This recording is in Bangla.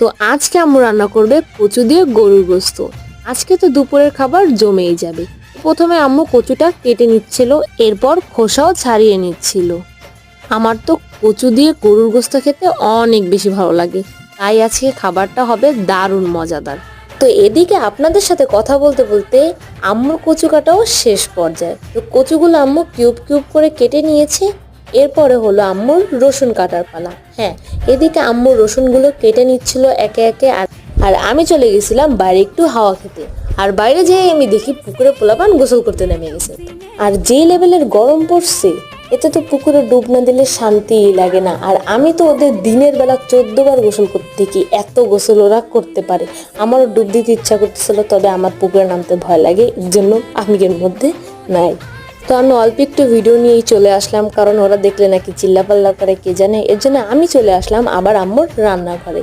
তো আজকে আম্মু রান্না করবে কচু দিয়ে গরুর গোস্ত। আজকে তো দুপুরের খাবার জমেই যাবে। প্রথমে আম্মু কচুটা কেটে নিচ্ছিল, এরপর খোসাও ছাড়িয়ে নিচ্ছিল। আমার তো কচু দিয়ে গরুর গোস্ত খেতে অনেক বেশি ভালো লাগে। তাই আজকে খাবারটা হবে দারুণ মজাদার। তো এদিকে আপনাদের সাথে কথা বলতে বলতে আম্মুর কচু কাটাও শেষ পর্যায়ে। তো কচুগুলো আম্মু কিউব কিউব করে কেটে নিয়েছে এরপরে হলো আম্মুর রসুন কাটার পালা। হ্যাঁ এদিকে আম্মুর রসুনগুলো কেটে নিচ্ছিল একে একে আর আমি চলে গেছিলাম বাইরে একটু হাওয়া খেতে। আর বাইরে যেয়ে আমি দেখি পুকুরে পোলাপান গোসল করতে নেমে গেছে। আর যে লেভেলের গরম পড়ছে, এতে তো পুকুরে ডুব না দিলে শান্তি লাগে না। আর আমি তো ওদের দিনের বেলা চোদ্দ বার গোসল করতে দেখি, এত গোসল ওরা করতে পারে। আমারও ডুব দিতে ইচ্ছা করতেছিল, তবে আমার পুকুরে নামতে ভয় লাগে, এর জন্য আমি এর মধ্যে নাই। তো আমি অল্প একটু ভিডিও নিয়েই চলে আসলাম, কারণ ওরা দেখলে নাকি চিল্লাপাল্লা করে, কে জানে? এর জন্য আমি চলে আসলাম আবার আম্মুর রান্নাঘরে।